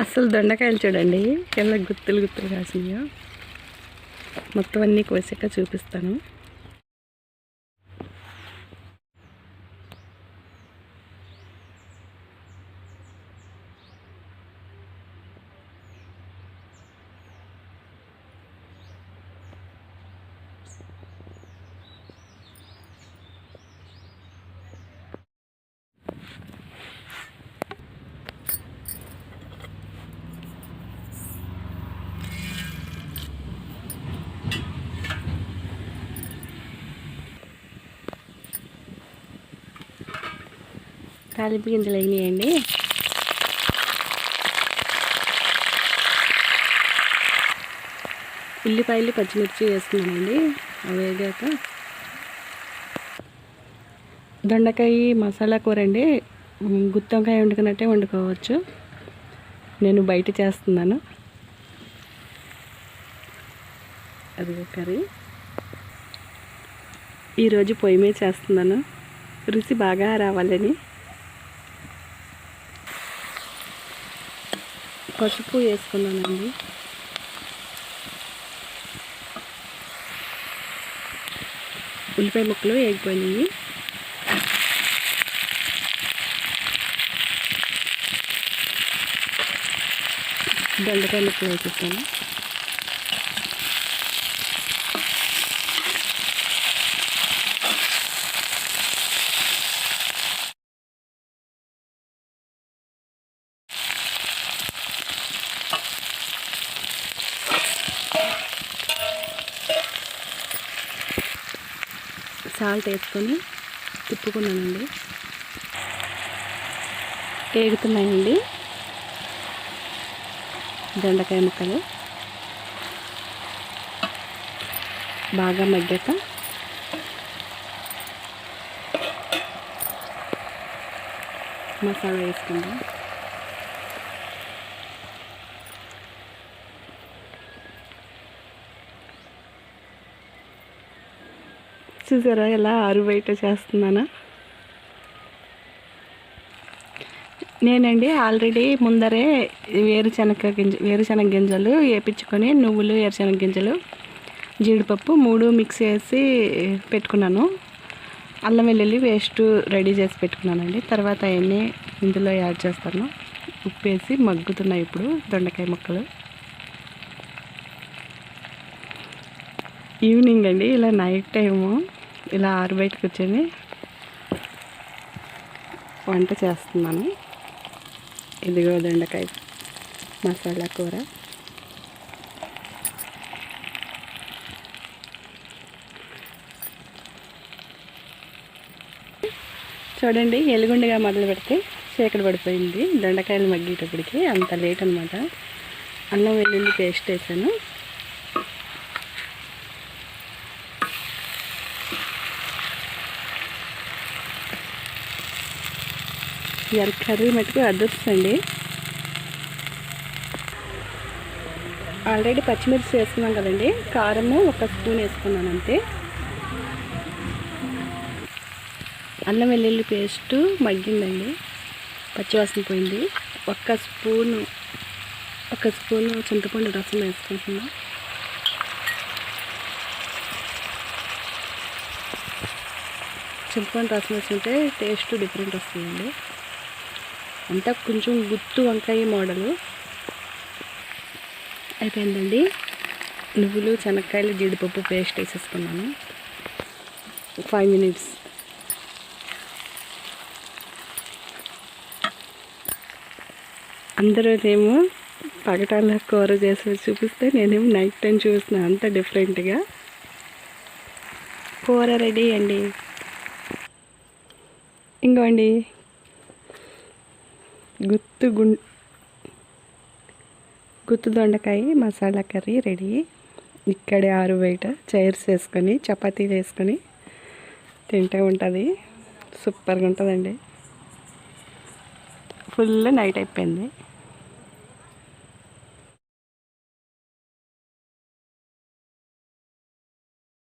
అసలు దొండకాయలు చూడండి. ఎలా గుత్తులు గుత్తులు కాసినాయో. మొత్తం అన్నీ కోసాక చూపిస్తాను. తాలింపు గింజలు అయినాయండి. ఉల్లిపాయలు పచ్చిమిర్చి వేసుకున్నానండి అవి వేగాక దొండకాయ మసాలా కూర అండి. ఉమ్, గుత్తొంకాయ వండుకున్నట్టే వండుకోవచ్చు. నేను బయట చేస్తున్నాను. అది కర్రీ. ఈరోజు పొయ్యి మీద చేస్తున్నాను. రుచి బాగా రావాలని. పసుపు వేసుకున్నానండి. ఉల్లిపాయ ముక్కలు వేగిపోయినాయి. దొండకాయ ముక్కలు వేసేస్తాను. సాల్ట్ వేసుకొని తిప్పుకున్నానండి. వేగుతున్నాయండి దొండకాయ ముక్కలు. బాగా మగ్గాక మసాలా వేసుకుందాం. చూసారా ఎలా ఆరు బయట చేస్తున్నానా? నేనండి ఆల్రెడీ ముందరే వేరుశనగ గింజ వేరుశనగ గింజలు వేపించుకొని నువ్వులు వేరుశనగ గింజలు జీడిపప్పు మూడు మిక్స్ చేసి పెట్టుకున్నాను. అల్లం వెల్లుల్లి వేస్ట్ రెడీ చేసి పెట్టుకున్నానండి. తర్వాత అవన్నీ ఇందులో యాడ్ చేస్తాను. ఉప్పు వేసి మగ్గుతున్నాయి ఇప్పుడు దొండకాయ ముక్కలు. ఈవినింగ్ అండి ఇలా నైట్ టైము. ఇలా ఆరుబయట కూర్చొని వంట చేస్తున్నాను. ఇదిగో దొండకాయ మసాలా కూర. చూడండి ఎలుగుండగా మొదలు పెడితే చీకటి పడిపోయింది. దొండకాయలు మగ్గేటప్పటికి అంత లేట్ అనమాట అల్లం వెల్లుల్లి పేస్ట్ వేసాను. ఇవాళ కర్రీ మటుకు అదృష్టండి ఆల్రెడీ పచ్చిమిర్చి వేసుకున్నాం కదండి. కారము ఒక స్పూన్ వేసుకున్నాను అంతే. అల్లం వెల్లుల్లి పేస్ట్ మగ్గిందండి. పచ్చివాసన పోయింది. ఒక్క స్పూను ఒక స్పూను చింతపండు రసం వేసుకుంటున్నాం. చింతపండు రసం వేసుకుంటే టేస్ట్ డిఫరెంట్ వస్తుందండి. అంతా కొంచెం గుత్తు వంకాయ మోడలు. అయిపోయిందండి. నువ్వులు శనక్కాయలు జీడిపప్పు పేస్ట్ వేసేసుకున్నాను. Five minutes. అందరూ ఏమో పగటాల కూర చేసి చూపిస్తే నేనేమో నైట్ టైం చూసిన అంత డిఫరెంట్గా. కూర రెడీ అండి. ఇంకోండి గుత్తు గుం గుత్తు దొండకాయ మసాలా కర్రీ రెడీ. ఇక్కడే ఆరు బయట చైర్స్ వేసుకొని చపాతీలు వేసుకొని తింటే ఉంటుంది. సూపర్గా ఉంటుందండి ఫుల్ నైట్ అయిపోయింది.